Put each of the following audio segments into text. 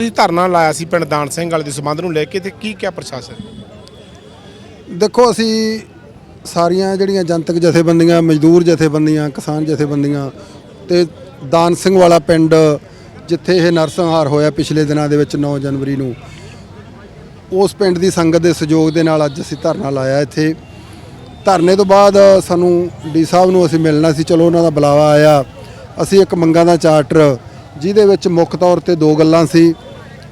ਤੁਸੀਂ ਧਰਨਾ ਲਾਇਆ ਸੀ ਪਿੰਡ ਦਾਨ ਸਿੰਘ ਵਾਲੇ ਦੇ ਸੰਬੰਧ ਨੂੰ ਲੈ ਕੇ ਤੇ ਕੀ ਕਿਹਾ ਪ੍ਰਸ਼ਾਸਨ? ਦੇਖੋ, ਅਸੀਂ ਸਾਰੀਆਂ ਜਿਹੜੀਆਂ ਜਨਤਕ ਜਥੇਬੰਦੀਆਂ, ਮਜ਼ਦੂਰ ਜਥੇਬੰਦੀਆਂ, ਕਿਸਾਨ ਜਥੇਬੰਦੀਆਂ ਤੇ ਦਾਨ ਸਿੰਘ ਵਾਲਾ ਪਿੰਡ ਜਿੱਥੇ ਇਹ ਨਰਸੰਹਾਰ ਹੋਇਆ ਪਿਛਲੇ ਦਿਨਾਂ ਦੇ ਵਿੱਚ 9 ਜਨਵਰੀ ਨੂੰ, ਉਸ ਪਿੰਡ ਦੀ ਸੰਗਤ ਦੇ ਸਹਿਯੋਗ ਦੇ ਨਾਲ ਅੱਜ ਅਸੀਂ ਧਰਨਾ ਲਾਇਆ ਇੱਥੇ। ਧਰਨੇ ਤੋਂ ਬਾਅਦ ਸਾਨੂੰ ਡੀ ਸਾਹਿਬ ਨੂੰ ਅਸੀਂ ਮਿਲਣਾ ਸੀ, ਚਲੋ ਉਹਨਾਂ ਦਾ ਬੁਲਾਵਾ ਆਇਆ। ਅਸੀਂ ਇੱਕ ਮੰਗਾਂ ਦਾ ਚਾਰਟਰ, ਜਿਹਦੇ ਵਿੱਚ ਮੁੱਖ ਤੌਰ ਤੇ ਦੋ ਗੱਲਾਂ ਸੀ।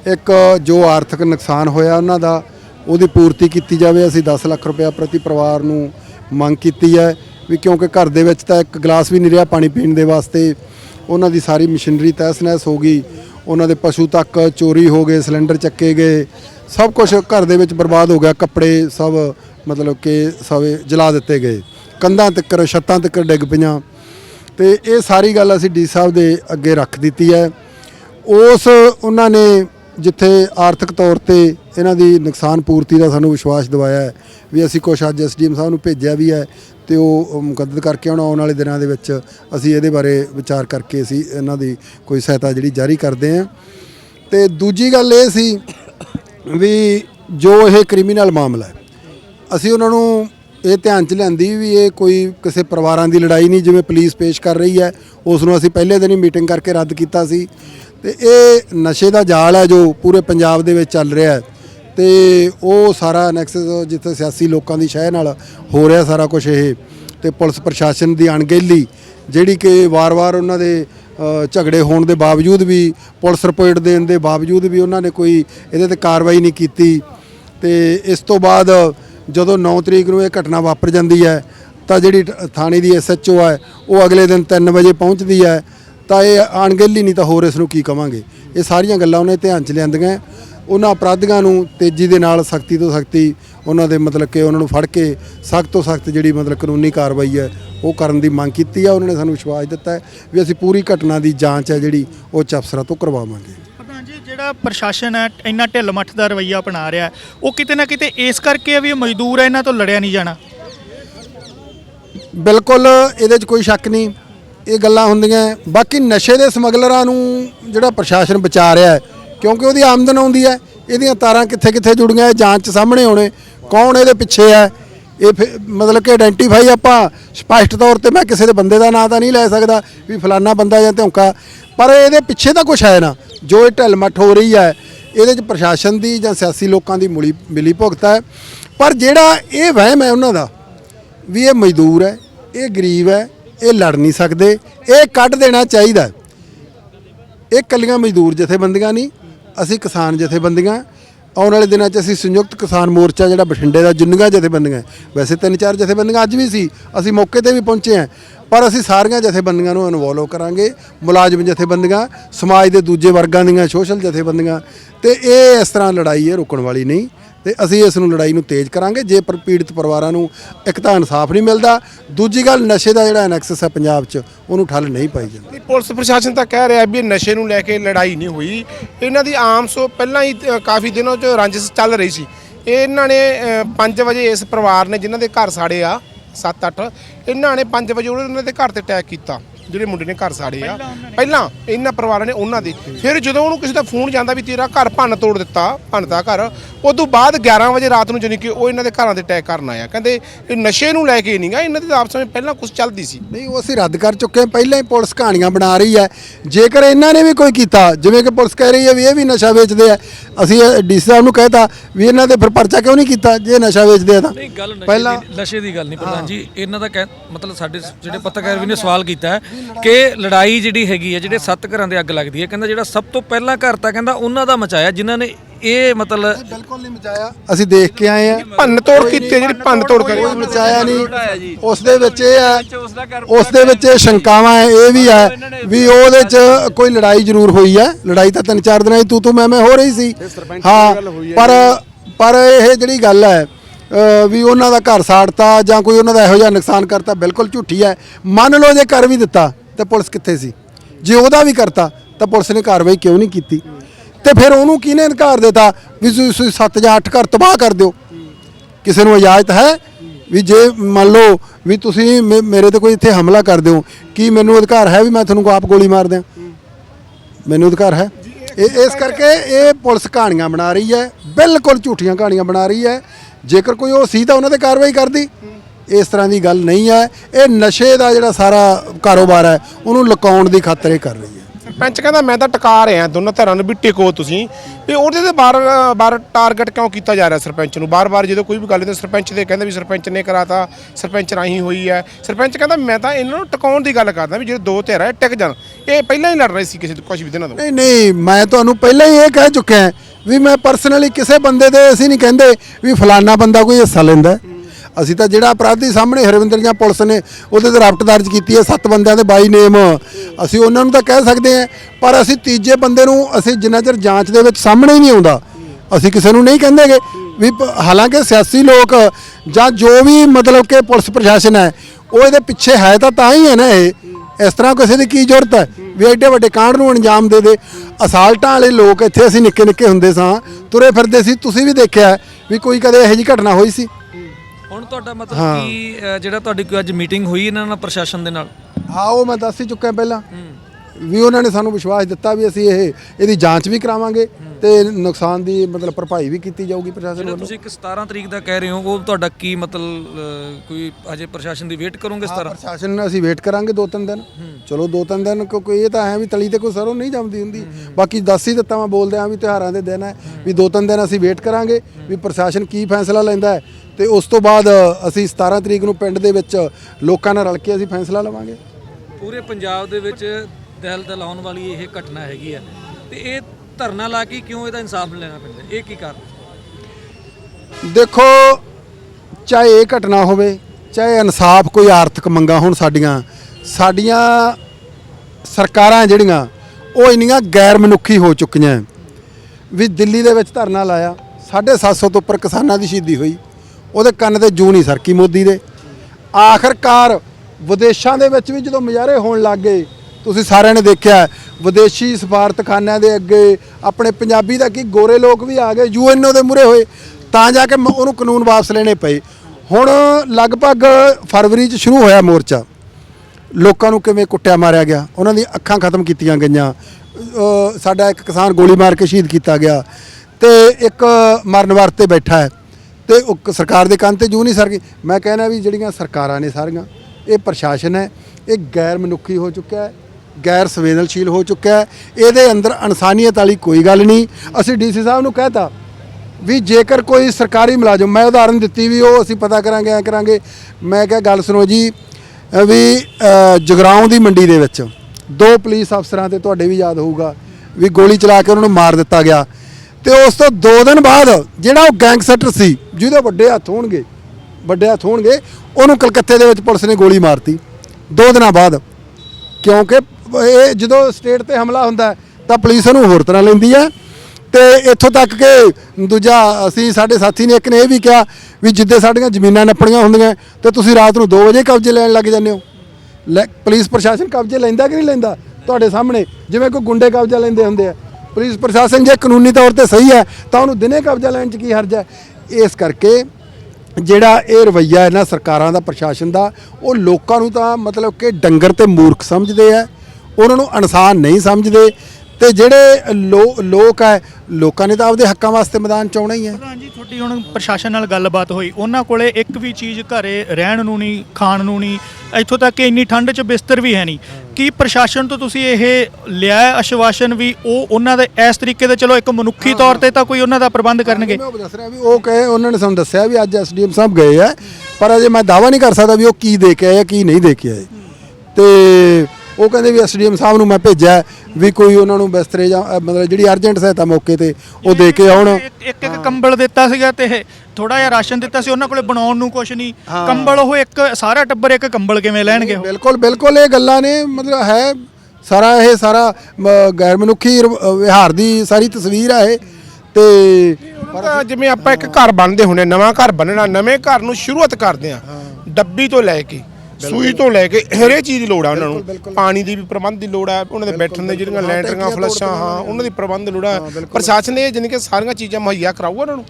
ਇੱਕ ਜੋ ਆਰਥਿਕ ਨੁਕਸਾਨ ਹੋਇਆ ਉਹਨਾਂ ਦਾ, ਉਹਦੀ ਪੂਰਤੀ ਕੀਤੀ ਜਾਵੇ। ਅਸੀਂ 10 ਲੱਖ ਰੁਪਏ ਪ੍ਰਤੀ ਪਰਿਵਾਰ ਨੂੰ ਮੰਗ ਕੀਤੀ ਹੈ ਵੀ ਕਿਉਂਕਿ ਘਰ ਦੇ ਵਿੱਚ ਤਾਂ ਇੱਕ ਗਲਾਸ ਵੀ ਨਹੀਂ ਰਿਹਾ ਪਾਣੀ ਪੀਣ ਦੇ ਵਾਸਤੇ। ਉਹਨਾਂ ਦੀ ਸਾਰੀ ਮਸ਼ੀਨਰੀ ਤਹਿਸ ਨਹਿਸ ਹੋ ਗਈ। ਉਹਨਾਂ ਦੇ ਪਸ਼ੂ ਤੱਕ ਚੋਰੀ ਹੋ ਗਏ, ਸਿਲੰਡਰ ਚੱਕੇ ਗਏ। ਸਭ ਕੁਝ ਘਰ ਦੇ ਵਿੱਚ ਬਰਬਾਦ ਹੋ ਗਿਆ। ਕੱਪੜੇ ਸਭ ਮਤਲਬ ਕਿ ਸਵੇ ਜਲਾ ਦਿੱਤੇ ਗਏ। ਕੰਧਾਂ ਤੱਕ, ਛੱਤਾਂ ਤੱਕ ਡਿੱਗ ਪਈਆਂ। ਤੇ ਇਹ ਸਾਰੀ ਗੱਲ ਅਸੀਂ ਡੀ ਸਾਹਿਬ ਦੇ ਅੱਗੇ ਰੱਖ ਦਿੱਤੀ ਹੈ। ਉਸ ਉਹਨਾਂ ਨੇ ਜਿੱਥੇ ਆਰਥਿਕ ਤੌਰ ਤੇ ਇਹਨਾਂ ਦੀ ਨੁਕਸਾਨ ਪੂਰਤੀ ਦਾ ਸਾਨੂੰ ਵਿਸ਼ਵਾਸ ਦਿਵਾਇਆ ਹੈ, ਵੀ ਅਸੀਂ ਕੁਛ ਅੱਜ ਐਸਡੀਐਮ ਸਾਹਿਬ ਨੂੰ ਭੇਜਿਆ ਵੀ ਹੈ ਤੇ ਉਹ ਮੁਕੱਦਦ ਕਰਕੇ ਹੁਣ ਆਉਣ ਵਾਲੇ ਦਿਨਾਂ ਦੇ ਵਿੱਚ ਅਸੀਂ ਇਹਦੇ ਬਾਰੇ ਵਿਚਾਰ ਕਰਕੇ ਅਸੀਂ ਇਹਨਾਂ ਦੀ ਕੋਈ ਸਹਾਇਤਾ ਜਿਹੜੀ ਜਾਰੀ ਕਰਦੇ ਹਾਂ। ਤੇ ਦੂਜੀ ਗੱਲ ਇਹ ਸੀ ਵੀ ਜੋ ਇਹ ਕ੍ਰਿਮੀਨਲ ਮਾਮਲਾ ਹੈ, ਅਸੀਂ ਉਹਨਾਂ ਨੂੰ ਇਹ ਧਿਆਨ ਚ ਲਿਆਂਦੀ ਵੀ ਇਹ ਕੋਈ ਕਿਸੇ ਪਰਿਵਾਰਾਂ ਦੀ ਲੜਾਈ ਨਹੀਂ, ਜਿਵੇਂ ਪੁਲਿਸ ਪੇਸ਼ ਕਰ ਰਹੀ ਹੈ, ਉਸ ਨੂੰ ਅਸੀਂ ਪਹਿਲੇ ਦਿਨ ਹੀ ਮੀਟਿੰਗ ਕਰਕੇ ਰੱਦ ਕੀਤਾ ਸੀ। ਤੇ ਇਹ ਨਸ਼ੇ ਦਾ ਜਾਲ ਹੈ ਜੋ ਪੂਰੇ ਪੰਜਾਬ ਦੇ ਵਿੱਚ ਚੱਲ ਰਿਹਾ ਹੈ। ਤੇ ਉਹ ਸਾਰਾ ਨੈਕਸਸ ਜਿੱਥੇ ਸਿਆਸੀ ਲੋਕਾਂ ਦੀ ਸ਼ਹਿ ਨਾਲ ਹੋ ਰਿਹਾ ਸਾਰਾ ਕੁਝ ਇਹ, ਤੇ ਪੁਲਿਸ ਪ੍ਰਸ਼ਾਸਨ ਦੀ ਅਣਗਹਿਲੀ, ਜਿਹੜੀ ਕਿ ਵਾਰ-ਵਾਰ ਉਹਨਾਂ ਦੇ ਝਗੜੇ ਹੋਣ ਦੇ ਬਾਵਜੂਦ ਵੀ, ਪੁਲਿਸ ਰਿਪੋਰਟ ਦੇਣ ਦੇ ਬਾਵਜੂਦ ਵੀ ਉਹਨਾਂ ਨੇ ਕੋਈ ਇਹਦੇ ਤੇ ਕਾਰਵਾਈ ਨਹੀਂ ਕੀਤੀ। ਤੇ ਇਸ ਤੋਂ ਬਾਅਦ ਜਦੋਂ 9 ਤਰੀਕ ਨੂੰ ਇਹ ਘਟਨਾ ਵਾਪਰ ਜਾਂਦੀ ਹੈ, ਤਾਂ ਜਿਹੜੀ ਠ- ਥਾਣੇ ਦੀ ਐਸਐਚਓ ਹੈ, ਉਹ ਅਗਲੇ ਦਿਨ 3 ਵਜੇ ਪਹੁੰਚਦੀ ਹੈ। ਤਾਂ ਇਹ ਅਣਗਹਿਲੀ ਨਹੀਂ ਤਾਂ ਹੋਰ ਇਸ ਨੂੰ ਕੀ ਕਵਾਂਗੇ? ਇਹ ਸਾਰੀਆਂ ਗੱਲਾਂ ਉਹਨੇ ਧਿਆਨ ਚ ਲਿਆਂਦੀਆਂ। ਉਹਨਾਂ ਅਪਰਾਧੀਆਂ ਨੂੰ ਤੇਜ਼ੀ ਦੇ ਨਾਲ ਸਖਤੀ ਤੋਂ ਸਖਤੀ ਉਹਨਾਂ ਦੇ ਮਤਲਬ ਕਿ ਉਹਨਾਂ ਨੂੰ ਫੜ ਕੇ ਸਖਤ ਤੋਂ ਸਖਤ ਜਿਹੜੀ ਮਤਲਬ ਕਾਨੂੰਨੀ ਕਾਰਵਾਈ ਹੈ ਉਹ ਕਰਨ ਦੀ ਮੰਗ ਕੀਤੀ ਹੈ ਉਹਨਾਂ ਨੇ ਸਾਨੂੰ ਵਿਸ਼ਵਾਸ ਦਿੱਤਾ ਹੈ ਵੀ ਅਸੀਂ ਪੂਰੀ ਘਟਨਾ ਦੀ ਜਾਂਚ ਹੈ ਜਿਹੜੀ ਉਹ ਚ ਅਫਸਰਾਂ ਤੋਂ ਕਰਵਾਵਾਂਗੇ। ਪ੍ਰਧਾਨ ਜੀ ਜਿਹੜਾ ਪ੍ਰਸ਼ਾਸਨ ਹੈ ਇੰਨਾ ਢਿੱਲ ਮੱਠ ਦਾ ਰਵੱਈਆ ਅਪਣਾ ਰਿਹਾ ਉਹ ਕਿਤੇ ਨਾ ਕਿਤੇ ਇਸ ਕਰਕੇ ਵੀ ਮਜ਼ਦੂਰ ਹੈ ਇਹਨਾਂ ਤੋਂ ਲੜਿਆ ਨਹੀਂ ਜਾਣਾ। ਬਿਲਕੁਲ ਇਹਦੇ 'ਚ ਕੋਈ ਸ਼ੱਕ ਨਹੀਂ। ਇਹ ਗੱਲਾਂ ਹੁੰਦੀਆਂ ਬਾਕੀ ਨਸ਼ੇ ਦੇ ਸਮਗਲਰਾਂ ਨੂੰ ਜਿਹੜਾ ਪ੍ਰਸ਼ਾਸਨ ਬਚਾ ਰਿਹਾ ਹੈ, ਕਿਉਂਕਿ ਉਹਦੀ ਆਮਦਨ ਆਉਂਦੀ ਹੈ, ਇਹਦੀਆਂ ਤਾਰਾਂ ਕਿੱਥੇ ਕਿੱਥੇ ਜੁੜੀਆਂ, ਇਹ ਜਾਂਚ ਸਾਹਮਣੇ ਆਉਣੇ, ਕੌਣ ਇਹਦੇ ਪਿੱਛੇ ਹੈ? ਇਹ ਫਿਰ ਮਤਲਬ ਕਿ ਆਇਡੈਂਟੀਫਾਈ ਆਪਾਂ ਸਪਸ਼ਟ ਤੌਰ ਤੇ ਮੈਂ ਕਿਸੇ ਦੇ ਬੰਦੇ ਦਾ ਨਾਂ ਤਾਂ ਨਹੀਂ ਲੈ ਸਕਦਾ, ਵੀ ਫਲਾਨਾ ਬੰਦਾ ਜਾਂ ਧੌਂਕਾ, ਪਰ ਇਹਦੇ ਪਿੱਛੇ ਤਾਂ ਕੁਝ ਹੈ ਨਾ, ਜੋ ਇਹ ਢਿਲਮੱਠ ਹੋ ਰਹੀ ਹੈ, ਇਹਦੇ 'ਚ ਪ੍ਰਸ਼ਾਸਨ ਦੀ ਜਾਂ ਸਿਆਸੀ ਲੋਕਾਂ ਦੀ ਮੁਲੀ ਮਿਲੀ ਭੁਗਤ ਹੈ। ਪਰ ਜਿਹੜਾ ਇਹ ਵਹਿਮ ਹੈ ਉਹਨਾਂ ਦਾ, ਵੀ ਇਹ ਮਜ਼ਦੂਰ ਹੈ, ਇਹ ਗਰੀਬ ਹੈ ਇਹ ਲੜ ਨਹੀਂ ਸਕਦੇ। ਇਹ ਕੱਢ ਦੇਣਾ ਚਾਹੀਦਾ ਇਹ ਕੱਲੀਆਂ ਮਜ਼ਦੂਰ ਜਥੇਬੰਦੀਆਂ ਨਹੀਂ, ਅਸੀਂ ਕਿਸਾਨ ਜਥੇਬੰਦੀਆਂ। ਆਉਣ ਵਾਲੇ ਦਿਨਾਂ 'ਚ ਅਸੀਂ ਸੰਯੁਕਤ ਕਿਸਾਨ ਮੋਰਚਾ ਜਿਹੜਾ ਬਠਿੰਡੇ ਦਾ ਜਿੰਨੀਆਂ ਜਥੇਬੰਦੀਆਂ ਵੈਸੇ ਤਿੰਨ ਚਾਰ ਜਥੇਬੰਦੀਆਂ ਅੱਜ ਵੀ ਸੀ, ਅਸੀਂ ਮੌਕੇ ਤੇ ਵੀ ਪਹੁੰਚੇ ਹਾਂ। ਪਰ ਅਸੀਂ ਸਾਰੀਆਂ ਜਥੇਬੰਦੀਆਂ ਨੂੰ ਇਨਵੋਲਵ ਕਰਾਂਗੇ। ਮੁਲਾਜ਼ਮ ਜਥੇਬੰਦੀਆਂ, ਸਮਾਜ ਦੇ ਦੂਜੇ ਵਰਗਾਂ ਦੀਆਂ, ਸੋਸ਼ਲ ਜਥੇਬੰਦੀਆਂ। ਤੇ ਇਹ ਇਸ ਤਰ੍ਹਾਂ ਲੜਾਈ ਹੈ ਰੁਕਣ ਵਾਲੀ ਨਹੀਂ। ਤੇ ਅਸੀਂ ਇਸ ਨੂੰ ਲੜਾਈ ਨੂੰ ਤੇਜ਼ ਕਰਾਂਗੇ। ਜੇ ਪਰ ਪੀੜਤ ਪਰਿਵਾਰਾਂ ਨੂੰ ਇੱਕ ਤਾਂ ਇਨਸਾਫ ਨਹੀਂ ਮਿਲਦਾ ਦੂਜੀ ਗੱਲ ਨਸ਼ੇ ਦਾ ਜਿਹੜਾ ਐਨੈਕਸਸ ਹੈ ਪੰਜਾਬ 'ਚ ਉਹਨੂੰ ਠੱਲ ਨਹੀਂ ਪਾਈ ਜਾਂਦੀ। ਨਹੀਂ, ਪੁਲਿਸ ਪ੍ਰਸ਼ਾਸਨ ਤਾਂ ਕਹਿ ਰਿਹਾ ਵੀ ਇਹ ਨਸ਼ੇ ਨੂੰ ਲੈ ਕੇ ਲੜਾਈ ਨਹੀਂ ਹੋਈ। ਇਹਨਾਂ ਦੀ ਆਮ ਸੋ ਪਹਿਲਾਂ ਹੀ ਕਾਫੀ ਦਿਨਾਂ ਚ ਰੰਜਿਸ਼ ਚੱਲ ਰਹੀ ਸੀ। ਇਹ ਇਹਨਾਂ ਨੇ 5 ਵਜੇ ਇਸ ਪਰਿਵਾਰ ਨੇ ਜਿਨ੍ਹਾਂ ਦੇ ਘਰ ਸਾੜੇ ਆ 7-8 ਇਹਨਾਂ ਨੇ 5 ਵਜੇ ਉਹਨਾਂ ਦੇ ਘਰ ਤੇ ਅਟੈਕ ਕੀਤਾ। ਜਿਹੜੇ ਮੁੰਡੇ ਨੇ ਘਰ ਸਾੜੇ ਆ ਪਹਿਲਾਂ ਇਹਨਾਂ ਪਰਿਵਾਰਾਂ ਨੇ ਉਹਨਾਂ ਦੇ ਫਿਰ ਜਦੋਂ ਉਹਨੂੰ ਕਿਸੇ ਦਾ ਫੋਨ ਜਾਂਦਾ ਵੀ ਤੇਰਾ ਘਰ ਭੰਨ ਤੋੜ ਦਿੱਤਾ ਭੰਨਤਾ ਘਰ ਉਸ ਤੋਂ ਬਾਅਦ 11 ਵਜੇ ਰਾਤ ਨੂੰ ਜਾਣੀ ਕਿ ਉਹ ਇਹਨਾਂ ਦੇ ਘਰਾਂ ਤੇ ਅਟੈਕ ਕਰਨ ਆਇਆ। ਕਹਿੰਦੇ ਇਹ ਨਸ਼ੇ ਨੂੰ ਲੈ ਕੇ ਨਹੀਂਗਾ ਇਹਨਾਂ ਦੀ ਆਪਸ ਵਿੱਚ ਪਹਿਲਾਂ ਕੁਝ ਚੱਲਦੀ ਸੀ। ਨਹੀਂ ਉਹ ਅਸੀਂ ਰੱਦ ਕਰ ਚੁੱਕੇ ਹਾਂ। ਪਹਿਲਾਂ ਹੀ ਪੁਲਿਸ ਕਹਾਣੀਆਂ ਬਣਾ ਰਹੀ ਹੈ। ਜੇਕਰ ਇਹਨਾਂ ਨੇ ਵੀ ਕੋਈ ਕੀਤਾ ਜਿਵੇਂ ਕਿ ਪੁਲਿਸ ਕਹਿ ਰਹੀ ਹੈ ਵੀ ਇਹ ਵੀ ਨਸ਼ਾ ਵੇਚਦੇ ਆ ਅਸੀਂ ਡੀਸੀ ਸਾਹਿਬ ਨੂੰ ਕਹਿਤਾ ਵੀ ਇਹਨਾਂ ਦੇ ਫਿਰ ਪਰਚਾ ਕਿਉਂ ਨਹੀਂ ਕੀਤਾ ਜੇ ਨਸ਼ਾ ਵੇਚਦੇ ਆ ਤਾਂ। ਨਹੀਂ ਗੱਲ ਨਸ਼ੇ ਪਹਿਲਾਂ ਦੀ ਨਸ਼ੇ ਦੀ ਗੱਲ ਨਹੀਂ ਪ੍ਰਧਾਨ ਜੀ। ਇਹਨਾਂ ਦਾ ਕਹਿ- ਮਤਲਬ ਸਾਡੇ ਜਿਹੜੇ ਪੱਤਰਕਾਰ ਵੀ ਨੇ ਸਵਾਲ ਕੀਤਾ ਹੈ। ਕਿ ਲੜਾਈ ਜਿਹੜੀ ਹੈਗੀ ਹੈ ਜਿਹੜੇ ਸੱਤ ਘਰਾਂ ਦੇ ਅੱਗ ਲੱਗਦੀ ਹੈ ਕਹਿੰਦਾ ਜਿਹੜਾ ਸਭ ਤੋਂ ਪਹਿਲਾਂ ਘਰ ਤਾਂ ਕਹਿੰਦਾ ਉਹਨਾਂ ਦਾ ਮਚਾਇਆ ਜਿਨ੍ਹਾਂ ਨੇ ਇਹ ਮਤਲਬ ਬਿਲਕੁਲ ਨਹੀਂ ਮਚਾਇਆ। ਅਸੀਂ ਦੇਖ ਕੇ ਆਏ ਆ। ਭੰਨ ਤੋੜ ਕੀਤੀ ਹੈ, ਜਿਹੜੀ ਭੰਨ ਤੋੜ ਕਰੀ। ਕੋਈ ਮਚਾਇਆ ਨਹੀਂ। ਉਸ ਦੇ ਵਿੱਚ ਇਹ ਹੈ ਉਸ ਦੇ ਵਿੱਚ ਇਹ ਸ਼ੰਕਾਵਾਂ ਹੈ ਇਹ ਵੀ ਹੈ ਵੀ ਉਹਦੇ ਚ ਕੋਈ ਲੜਾਈ ਜ਼ਰੂਰ ਹੋਈ ਹੈ ਲੜਾਈ ਤਾਂ ਤਿੰਨ ਚਾਰ ਦਿਨਾਂ ਦੀ ਤੂੰ ਤੂੰ ਮੈਂ ਮੈਂ ਹੋ ਰਹੀ ਸੀ। ਹਾਂ ਪਰ ਪਰ ਇਹ ਜਿਹੜੀ ਗੱਲ ਹੈ ਵੀ ਉਹਨਾਂ ਦਾ ਘਰ ਸਾੜਤਾ ਜਾਂ ਕੋਈ ਉਹਨਾਂ ਦਾ ਇਹੋ ਜਿਹਾ ਨੁਕਸਾਨ ਕਰਤਾ ਬਿਲਕੁਲ ਝੂਠੀ ਹੈ। ਮੰਨ ਲਓ ਜੇ ਕਰ ਵੀ ਦਿੱਤਾ ਤੇ ਪੁਲਿਸ ਕਿੱਥੇ ਸੀ? ਜੇ ਉਹਦਾ ਵੀ ਕਰਤਾ, ਤਾਂ ਪੁਲਿਸ ਨੇ ਕਾਰਵਾਈ ਕਿਉਂ ਨਹੀਂ ਕੀਤੀ? ਤੇ ਫਿਰ ਉਹਨੂੰ ਕਿਹਨੇ ਅਧਿਕਾਰ ਦਿੱਤਾ ਵੀ ਤੁਸੀਂ ਸੱਤ ਜਾਂ ਅੱਠ ਘਰ ਤਬਾਹ ਕਰ ਦਿਓ? ਕਿਸੇ ਨੂੰ ਇਜਾਜ਼ਤ ਹੈ? ਵੀ ਜੇ ਮੰਨ ਲਓ ਵੀ ਤੁਸੀਂ ਮੇ- ਮੇਰੇ ਤੇ ਕੋਈ ਇੱਥੇ ਹਮਲਾ ਕਰ ਦਿਓ, ਕੀ ਮੈਨੂੰ ਅਧਿਕਾਰ ਹੈ ਵੀ ਮੈਂ ਤੁਹਾਨੂੰ ਆਪ ਗੋਲੀ ਮਾਰ ਦਿਆਂ? ਮੈਨੂੰ ਅਧਿਕਾਰ ਹੈ? ਇਹ ਇਸ ਕਰਕੇ ਇਹ ਪੁਲਿਸ ਕਹਾਣੀਆਂ ਬਣਾ ਰਹੀ ਹੈ, ਬਿਲਕੁਲ ਝੂਠੀਆਂ ਕਹਾਣੀਆਂ ਬਣਾ ਰਹੀ ਹੈ। ਜੇਕਰ ਕੋਈ ਉਹ ਸੀ ਤਾਂ ਉਹਨਾਂ ਤੇ ਕਾਰਵਾਈ ਕਰਦੀ। ਇਸ ਤਰ੍ਹਾਂ ਦੀ ਗੱਲ ਨਹੀਂ ਹੈ। ਇਹ ਨਸ਼ੇ ਦਾ ਜਿਹੜਾ ਸਾਰਾ ਕਾਰੋਬਾਰ ਹੈ ਉਹਨੂੰ ਲੁਕਾਉਣ ਦੀ ਖਾਤਰ ਇਹ ਕਰ ਰਹੀ ਹੈ। ਸਰਪੰਚ ਕਹਿੰਦਾ ਮੈਂ ਤਾਂ ਟਕਾ ਰਿਹਾ ਦੋਨੋਂ ਧਿਰਾਂ ਨੂੰ ਵੀ ਟਿਕੋ ਤੁਸੀਂ। ਵੀ ਉਹਦੇ ਤੇ ਬਾਰ ਬਾਰ ਟਾਰਗੇਟ ਕਿਉਂ ਕੀਤਾ ਜਾ ਰਿਹਾ ਸਰਪੰਚ ਨੂੰ? ਬਾਰ-ਬਾਰ ਜਦੋਂ ਕੋਈ ਵੀ ਗੱਲ ਹੁੰਦੀ ਸਰਪੰਚ ਦੇ ਕਹਿੰਦੇ ਵੀ ਸਰਪੰਚ ਨੇ ਕਰਾਤਾ ਸਰਪੰਚ ਰਾਹੀਂ ਹੋਈ ਹੈ। ਸਰਪੰਚ ਕਹਿੰਦਾ ਮੈਂ ਤਾਂ ਇਹਨਾਂ ਨੂੰ ਟਿਕਾਉਣ ਦੀ ਗੱਲ ਕਰਦਾ ਵੀ ਜਿਹੜੇ ਦੋ ਧਿਰ ਹੈ ਟਿਕ ਜਾਣ। ਇਹ ਪਹਿਲਾਂ ਹੀ ਲੜ ਰਹੇ ਸੀ ਕਿਸੇ ਕੁਝ ਵੀ ਦਿਨਾਂ ਤੋਂ। ਨਹੀਂ ਨਹੀਂ ਮੈਂ ਤੁਹਾਨੂੰ ਪਹਿਲਾਂ ਹੀ ਇਹ ਕਹਿ ਚੁੱਕਿਆ ਵੀ ਮੈਂ ਪਰਸਨਲੀ ਕਿਸੇ ਬੰਦੇ ਦੇ ਅਸੀਂ ਨਹੀਂ ਕਹਿੰਦੇ ਵੀ ਫਲਾਨਾ ਬੰਦਾ ਕੋਈ ਹਿੱਸਾ ਲੈਂਦਾ। ਅਸੀਂ ਤਾਂ ਜਿਹੜਾ ਅਪਰਾਧੀ ਸਾਹਮਣੇ ਹਰਵਿੰਦਰ ਜਾਂ ਪੁਲਿਸ ਨੇ ਉਹਦੇ ਤੇ ਰਾਪਟ ਦਰਜ ਕੀਤੀ ਹੈ ਸੱਤ ਬੰਦਿਆਂ ਦੇ ਬਾਈ ਨੇਮ। ਅਸੀਂ ਉਹਨਾਂ ਨੂੰ ਤਾਂ ਕਹਿ ਸਕਦੇ ਹਾਂ, ਪਰ ਅਸੀਂ ਤੀਜੇ ਬੰਦੇ ਨੂੰ ਅਸੀਂ ਜਿੰਨਾ ਚਿਰ ਜਾਂਚ ਦੇ ਵਿੱਚ ਸਾਹਮਣੇ ਹੀ ਨਹੀਂ ਆਉਂਦਾ, ਅਸੀਂ ਕਿਸੇ ਨੂੰ ਨਹੀਂ ਕਹਿੰਦੇਗੇ ਵੀ ਹਾਲਾਂਕਿ ਸਿਆਸੀ ਲੋਕ ਜਾਂ ਜੋ ਵੀ ਮਤਲਬ ਕਿ ਪੁਲਿਸ ਪ੍ਰਸ਼ਾਸਨ ਹੈ, ਉਹ ਇਹਦੇ ਪਿੱਛੇ ਹੈ ਤਾਂ ਤਾਂ ਹੀ ਹੈ ਨਾ ਇਹ। ਇਸ ਤਰ੍ਹਾਂ ਕਿਸੇ ਦੀ ਕੀ ਜ਼ਰੂਰਤ ਹੈ? ਵੀ ਐਡੇ ਵੱਡੇ ਕਾਂਡ ਨੂੰ ਅੰਜਾਮ ਦੇ ਦੇ। ਅਸਾਲਟਾਂ ਵਾਲੇ ਲੋਕ ਇੱਥੇ ਅਸੀਂ ਨਿੱਕੇ ਨਿੱਕੇ ਹੁੰਦੇ ਸਾਂ, ਤੁਰੇ ਫਿਰਦੇ ਸੀ। ਤੁਸੀਂ ਵੀ ਦੇਖਿਆ ਵੀ ਕੋਈ ਕਦੇ ਇਹੋ ਜਿਹੀ ਘਟਨਾ ਹੋਈ ਸੀ? ਹੁਣ ਤੁਹਾਡਾ ਮਤਲਬ ਕੀ ਅ, ਜਿਹੜਾ ਤੁਹਾਡੀ ਕੋਈ ਅੱਜ ਮੀਟਿੰਗ ਹੋਈ ਇਹਨਾਂ ਨਾਲ ਪ੍ਰਸ਼ਾਸਨ ਦੇ ਨਾਲ? ਹਾਂ ਉਹ ਮੈਂ ਦੱਸ ਹੀ ਚੁੱਕਿਆ ਪਹਿਲਾਂ। ਵੀ ਉਹਨਾਂ ਨੇ ਸਾਨੂੰ ਵਿਸ਼ਵਾਸ ਦਿੱਤਾ ਵੀ ਅਸੀਂ ਇਹ ਇਹਦੀ ਜਾਂਚ ਵੀ ਕਰਾਵਾਂਗੇ ਤੇ ਨੁਕਸਾਨ ਦੀ ਮਤਲਬ ਭਰਪਾਈ ਵੀ ਕੀਤੀ ਜਾਊਗੀ ਪ੍ਰਸ਼ਾਸਨ ਜਿਹੜਾ ਵੱਲੋਂ। ਤੁਸੀਂ ਇੱਕ 17 ਤਰੀਕ ਦਾ ਕਹਿ ਰਹੇ ਹੋ ਉਹ ਤੁਹਾਡਾ ਕੀ ਮਤਲਬ ਅ, ਕੋਈ ਅਜੇ ਪ੍ਰਸ਼ਾਸਨ ਦੀ ਵੇਟ ਕਰੋਗੇ 17 ਪ੍ਰਸ਼ਾਸਨ ਨੂੰ ਅਸੀਂ ਵੇਟ ਕਰਾਂਗੇ ਦੋ ਤਿੰਨ ਦਿਨ। ਚਲੋ ਦੋ ਤਿੰਨ ਦਿਨ ਕਿਉਂਕਿ ਇਹ ਤਾਂ ਹੈ ਵੀ ਤਲੀ ਤੇ ਕੋਈ ਸਰੋਂ ਨਹੀਂ ਜੰਮਦੀ ਹੁੰਦੀ। ਬਾਕੀ ਦੱਸ ਹੀ ਦਿੱਤਾ ਮੈਂ ਬੋਲਦੇ ਆ ਵੀ ਤਿਉਹਾਰਾਂ ਦੇ ਦਿਨ ਹੈ ਵੀ ਦੋ ਤਿੰਨ ਦਿਨ ਅਸੀਂ ਵੇਟ ਕਰਾਂਗੇ ਵੀ ਪ੍ਰਸ਼ਾਸਨ ਕੀ ਫੈਸਲਾ ਲੈਂਦਾ ਹੈ। ਤੇ ਉਸ ਤੋਂ ਬਾਅਦ ਅਸੀਂ 17 ਤਰੀਕ ਨੂੰ ਪਿੰਡ ਦੇ ਵਿੱਚ ਲੋਕਾਂ ਨਾਲ ਰਲ ਕੇ ਅਸੀਂ ਫੈਸਲਾ ਲਵਾਂਗੇ। ਪੂਰੇ ਪੰਜਾਬ ਦੇ ਵਿੱਚ ਦਿਲ ਦਲਾਉਣ ਵਾਲੀ ਇਹ ਘਟਨਾ ਹੈਗੀ ਆ। ਤੇ ਇਹ ਧਰਨਾ ਲਾ ਕੇ ਕਿਉਂ ਇਹਦਾ ਇਨਸਾਫ ਲੈਣਾ ਪੈਂਦਾ? ਇਹ ਕੀ ਕਾਰਨ ਦੇਖੋ, ਚਾਹੇ ਇਹ ਘਟਨਾ ਹੋਵੇ, ਚਾਹੇ ਇਨਸਾਫ ਕੋਈ ਆਰਥਿਕ ਮੰਗਾਂ ਹੋਣ ਸਾਡੀਆਂ ਸਾਡੀਆਂ ਸਰਕਾਰਾਂ ਜਿਹੜੀਆਂ, ਉਹ ਇੰਨੀਆਂ ਗੈਰ ਮਨੁੱਖੀ ਹੋ ਚੁੱਕੀਆਂ। ਵੀ ਦਿੱਲੀ ਦੇ ਵਿੱਚ ਧਰਨਾ ਲਾਇਆ 750 ਤੋਂ ਉੱਪਰ ਕਿਸਾਨਾਂ ਦੀ ਸ਼ਹੀਦੀ ਹੋਈ, ਉਹਦੇ ਕੰਨ ਤੇ ਜੂ ਨਹੀਂ ਸਰਕੀ ਮੋਦੀ ਦੇ। ਆਖਰਕਾਰ ਵਿਦੇਸ਼ਾਂ ਦੇ ਵਿੱਚ ਵੀ ਜਦੋਂ ਮੁਜ਼ਾਹਰੇ ਹੋਣ ਲੱਗ ਗਏ ਤੁਸੀਂ ਸਾਰਿਆਂ ਨੇ ਦੇਖਿਆ ਵਿਦੇਸ਼ੀ ਸਫਾਰਤਖਾਨਿਆਂ ਦੇ ਅੱਗੇ ਆਪਣੇ ਪੰਜਾਬੀ ਦਾ ਕੀ ਗੋਰੇ ਲੋਕ ਵੀ ਆ ਗਏ, ਯੂਐਨਓ ਦੇ ਮੂਰੇ ਹੋਏ, ਤਾਂ ਜਾ ਕੇ ਮ- ਉਹਨੂੰ ਕਾਨੂੰਨ ਵਾਪਸ ਲੈਣੇ ਪਏ। ਹੁਣ ਲਗਭਗ ਫਰਵਰੀ 'ਚ ਸ਼ੁਰੂ ਹੋਇਆ ਮੋਰਚਾ। ਲੋਕਾਂ ਨੂੰ ਕਿਵੇਂ ਕੁੱਟਿਆ ਮਾਰਿਆ ਗਿਆ? ਉਹਨਾਂ ਦੀਆਂ ਅੱਖਾਂ ਖਤਮ ਕੀਤੀਆਂ ਗਈਆਂ। ਸਾਡਾ ਇੱਕ ਕਿਸਾਨ ਗੋਲੀ ਮਾਰ ਕੇ ਸ਼ਹੀਦ ਕੀਤਾ ਗਿਆ। ਤੇ ਇੱਕ ਮਰਨ ਵਰਤ ਬੈਠਾ ਹੈ। ਤੇ ਉਹ ਸਰਕਾਰ ਦੇ ਕੰਨ ਤੇ ਜੂ ਨਹੀਂ ਸਰ ਗਈ। ਮੈਂ ਕਹਿੰਦਾ ਵੀ ਜਿਹੜੀਆਂ ਸਰਕਾਰਾਂ ਨੇ ਸਾਰੀਆਂ, ਇਹ ਪ੍ਰਸ਼ਾਸਨ ਹੈ। ਇਹ ਗੈਰ ਮਨੁੱਖੀ ਹੋ ਚੁੱਕਿਆ ਹੈ। ਗੈਰ ਸੰਵੇਦਨਸ਼ੀਲ ਹੋ ਚੁੱਕਿਆ ਹੈ। ਇਹਦੇ ਅੰਦਰ ਇਨਸਾਨੀਅਤ ਵਾਲੀ ਕੋਈ ਗੱਲ ਨਹੀਂ। ਅਸੀਂ ਡੀਸੀ ਸਾਹਿਬ ਨੂੰ ਕਹਿਤਾ ਵੀ ਜੇਕਰ ਕੋਈ ਸਰਕਾਰੀ ਮੁਲਾਜ਼ਮ ਮੈਂ ਉਦਾਹਰਨ ਦਿੱਤੀ ਵੀ ਉਹ ਅਸੀਂ ਪਤਾ ਕਰਾਂਗੇ ਐ ਕਰਾਂਗੇ। ਮੈਂ ਕਿਹਾ ਗੱਲ ਸੁਣੋ ਜੀ ਵੀ ਅ, ਜਗਰਾਉਂ ਦੀ ਮੰਡੀ ਦੇ ਵਿੱਚ ਦੋ ਪੁਲਿਸ ਅਫਸਰਾਂ ਤੇ ਤੁਹਾਡੇ ਵੀ ਯਾਦ ਹੋਊਗਾ ਵੀ ਗੋਲੀ ਚਲਾ ਕੇ ਉਹਨਾਂ ਨੂੰ ਮਾਰ ਦਿੱਤਾ ਗਿਆ। ਤੇ ਉਸ ਤੋਂ 2 ਦਿਨ ਬਾਅਦ ਜਿਹੜਾ ਉਹ ਗੈਂਗਸਟਰ ਸੀ ਜਿਹਦੇ ਵੱਡੇ ਹੱਥ ਹੋਣਗੇ ਵੱਡੇ ਹੱਥ ਹੋਣਗੇ ਉਹਨੂੰ ਕਲਕੱਤੇ ਦੇ ਵਿੱਚ ਪੁਲਿਸ ਨੇ ਗੋਲੀ ਮਾਰਤੀ। 2 ਦਿਨਾਂ ਬਾਅਦ। ਕਿਉਂਕਿ ਇਹ ਜਦੋਂ ਸਟੇਟ ਤੇ ਹਮਲਾ ਹੁੰਦਾ ਤਾਂ ਪੁਲਿਸ ਉਹਨੂੰ ਹੋਰ ਤਰ੍ਹਾਂ ਲੈਂਦੀ ਹੈ। ਤੇ ਇੱਥੋਂ ਤੱਕ ਕਿ ਦੂਜਾ, ਅਸੀਂ ਸਾਡੇ ਸਾਥੀ ਨੇ ਇੱਕ ਨੇ ਇਹ ਵੀ ਕਿਹਾ ਵੀ ਜਿੱਦੇ ਸਾਡੀਆਂ ਜ਼ਮੀਨਾਂ ਨੱਪਣੀਆਂ ਹੁੰਦੀਆਂ, ਤੇ ਤੁਸੀਂ ਰਾਤ ਨੂੰ 2 ਵਜੇ ਕਬਜ਼ੇ ਲੈਣ ਲੱਗ ਜਾਂਦੇ ਹੋ। ਲੈ ਪੁਲਿਸ ਪ੍ਰਸ਼ਾਸਨ ਕਬਜ਼ੇ ਲੈਂਦਾ ਕਿ ਨਹੀਂ ਲੈਂਦਾ? ਤੁਹਾਡੇ ਸਾਹਮਣੇ, ਜਿਵੇਂ ਕੋਈ ਗੁੰਡੇ ਕਬਜ਼ਾ ਲੈਂਦੇ ਹੁੰਦੇ ਆ। ਪੁਲਿਸ ਪ੍ਰਸ਼ਾਸਨ ਜੇ ਕਾਨੂੰਨੀ ਤੌਰ ਤੇ ਸਹੀ ਹੈ, ਤਾਂ ਉਹਨੂੰ ਦਿਨੇ ਕਬਜ਼ਾ ਲੈਣ 'ਚ ਕੀ ਹਰਜ ਹੈ? ਇਸ ਕਰਕੇ ਜਿਹੜਾ ਇਹ ਰਵੱਈਆ ਇਹਨਾਂ ਸਰਕਾਰਾਂ ਦਾ, ਪ੍ਰਸ਼ਾਸਨ ਦਾ, ਉਹ ਲੋਕਾਂ ਨੂੰ ਤਾਂ ਮਤਲਬ ਕਿ ਡੰਗਰ ਤੇ ਮੂਰਖ ਸਮਝਦੇ ਆ। ਉਹਨਾਂ ਨੂੰ ਇਨਸਾਨ ਨਹੀਂ ਸਮਝਦੇ ਤੇ ਜਿਹੜੇ ਲੋਕ ਹੈ ਲੋਕਾਂ ਨੇ ਤਾਂ ਆਪਦੇ ਹੱਕਾਂ ਵਾਸਤੇ ਮੈਦਾਨ ਚ ਆਉਣਾ ਹੀ ਹੈ। ਪ੍ਰਧਾਨ ਜੀ ਤੁਹਾਡੀ ਹੁਣ ਪ੍ਰਸ਼ਾਸਨ ਨਾਲ ਗੱਲਬਾਤ ਹੋਈ। ਉਹਨਾਂ ਕੋਲੇ ਇੱਕ ਵੀ ਚੀਜ਼ ਘਰੇ ਰਹਿਣ ਨੂੰ ਨਹੀਂ ਖਾਣ ਨੂੰ ਨਹੀਂ ਇੱਥੋਂ ਤੱਕ ਕਿ ਇੰਨੀ ਠੰਡ 'ਚ ਬਿਸਤਰ ਵੀ ਹੈ ਨਹੀਂ। ਕੀ ਪ੍ਰਸ਼ਾਸਨ ਤੋਂ ਤੁਸੀਂ ਇਹ ਲਿਆ ਹੈ ਆਸ਼ਵਾਸਨ ਵੀ ਉਹ ਉਹਨਾਂ ਦੇ ਇਸ ਤਰੀਕੇ ਦੇ ਚਲੋ ਇੱਕ ਮਨੁੱਖੀ ਤੌਰ ਤੇ ਤਾਂ ਕੋਈ ਉਹਨਾਂ ਦਾ ਪ੍ਰਬੰਧ ਕਰਨਗੇ? ਮੈਂ ਉਹ ਦੱਸ ਰਿਹਾ ਵੀ ਉਹ ਕਹੇ ਉਹਨਾਂ ਨੇ ਸਾਨੂੰ ਦੱਸਿਆ ਵੀ ਅੱਜ ਐਸਡੀਐਮ ਸਾਹਿਬ ਗਏ ਆ ਪਰ ਅਜੇ ਮੈਂ ਦਾਵਾ ਨਹੀਂ ਕਰ ਸਕਦਾ ਵੀ ਉਹ ਕੀ ਦੇ ਕੇ ਆਏ ਆ ਕੀ ਨਹੀਂ ਦੇ ਕੇ ਆਏ। ਤੇ ਉਹ ਕਹਿੰਦੇ ਵੀ ਐਸਡੀਐਮ ਸਾਹਿਬ ਨੂੰ ਮੈਂ ਭੇਜਿਆ ਵੀ ਕੋਈ ਉਹਨਾਂ ਨੂੰ ਬਿਸਤਰੇ ਜਾਂ ਅ, ਮਤਲਬ ਜਿਹੜੀ ਅਰਜੈਂਟ ਸਹਾਇਤਾ ਮੌਕੇ ਤੇ ਉਹ ਦੇ ਕੇ ਆਉਣ। ਇੱਕ ਇੱਕ ਕੰਬਲ ਦਿੱਤਾ ਸੀਗਾ ਤੇ ਥੋੜਾ ਜਿਹਾ ਰਾਸ਼ਨ ਦਿੱਤਾ ਸੀ ਉਹਨਾਂ ਕੋਲੇ ਬਣਾਉਣ ਨੂੰ ਕੁਝ ਨਹੀਂ। ਕੰਬਲ ਉਹ ਇੱਕ ਸਾਰਾ ਟੱਬਰ ਇੱਕ ਕੰਬਲ ਕਿਵੇਂ ਲੈਣਗੇ ਉਹ? ਬਿਲਕੁਲ ਬਿਲਕੁਲ ਇਹ ਗੱਲਾਂ ਨੇ ਮਤਲਬ ਹੈ ਸਾਰਾ ਇਹ ਸਾਰਾ ਮ, ਗੈਰ ਮਨੁੱਖੀ ਰ- ਅ, ਵਿਹਾਰ ਦੀ ਸਾਰੀ ਤਸਵੀਰ ਹੈ ਇਹ। ਤੇ ਪਰ ਜਿਵੇਂ ਆਪਾਂ ਇੱਕ ਘਰ ਬਣਦੇ ਹੁੰਦੇ ਨਵਾਂ ਘਰ ਬਣਨਾ ਨਵੇਂ ਘਰ ਨੂੰ ਸ਼ੁਰੂਆਤ ਕਰਦੇ ਆ ਡੱਬੀ ਤੋਂ ਲੈ ਕੇ। ਸੂਈ ਤੋਂ ਲੈ ਕੇ ਹਰੇ ਚੀਜ਼ ਦੀ ਲੋੜ ਆ ਉਹਨਾਂ ਨੂੰ। ਪਾਣੀ ਦੀ ਵੀ ਪ੍ਰਬੰਧ ਦੀ ਲੋੜ ਆ ਉਹਨਾਂ ਦੇ ਬੈਠਣ ਦੇ ਜਿਹੜੀਆਂ ਲੈਂਟਰੀਆਂ ਫਲਸ਼ਾਂ ਹਾਂ ਉਹਨਾਂ ਦੀ ਪ੍ਰਬੰਧ ਲੋੜ ਆ। ਪ੍ਰਸ਼ਾਸਨ ਨੇ ਜਾਣੀ ਕਿ ਸਾਰੀਆਂ ਚੀਜ਼ਾਂ ਮੁਹੱਈਆ ਕਰਾਊਗਾ ਉਹਨਾਂ ਨੂੰ।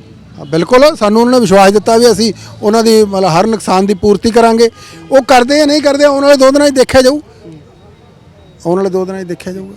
ਬਿਲਕੁਲ। ਸਾਨੂੰ ਉਹਨਾਂ ਨੇ ਵਿਸ਼ਵਾਸ ਦਿੱਤਾ ਵੀ ਅਸੀਂ ਉਹਨਾਂ ਦੀ ਮਤਲਬ ਹਰ ਨੁਕਸਾਨ ਦੀ ਪੂਰਤੀ ਕਰਾਂਗੇ। ਉਹ ਕਰਦੇ ਜਾਂ ਨਹੀਂ ਕਰਦੇ ਆਉਣ ਵਾਲੇ ਦੋ ਦਿਨਾਂ 'ਚ ਦੇਖਿਆ ਜਾਊ। ਆਉਣ ਵਾਲੇ ਦੋ ਦਿਨਾਂ 'ਚ ਦੇਖਿਆ ਜਾਊਗਾ।